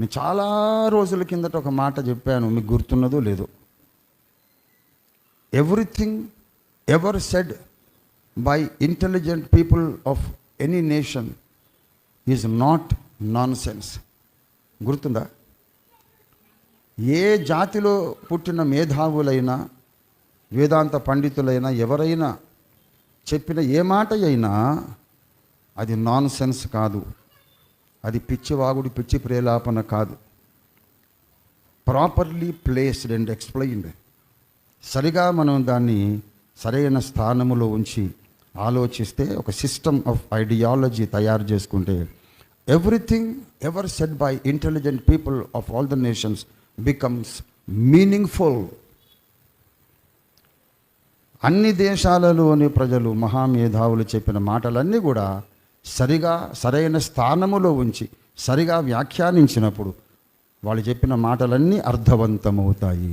నేను చాలా రోజుల కిందట ఒక మాట చెప్పాను మీకు గుర్తున్నదో లేదో. Everything ever said by intelligent people of any nation is not nonsense గుర్తుందా? ఏ జాతిలో పుట్టిన మేధావులైనా వేదాంత పండితులైనా ఎవరైనా చెప్పిన ఏ మాట అయినా అది నాన్ సెన్స్ కాదు. అది పిచ్చివాగుడు పిచ్చి ప్రేలాపన కాదు. ప్రాపర్లీ ప్లేస్డ్ అండ్ ఎక్స్ప్లెయిన్డ్ సరిగా మనం దాన్ని సరైన స్థానములో ఉంచి ఆలోచిస్తే ఒక సిస్టమ్ ఆఫ్ ఐడియాలజీ తయారు చేసుకుంటే everything ever said by intelligent people of all the nations becomes meaningful అన్ని దేశాలలోని ప్రజలు మహామేధావులు చెప్పిన మాటలన్నీ కూడా సరిగా సరైన స్థానములో ఉంచి సరిగా వ్యాఖ్యానించినప్పుడు వాళ్ళు చెప్పిన మాటలన్నీ అర్థవంతమవుతాయి.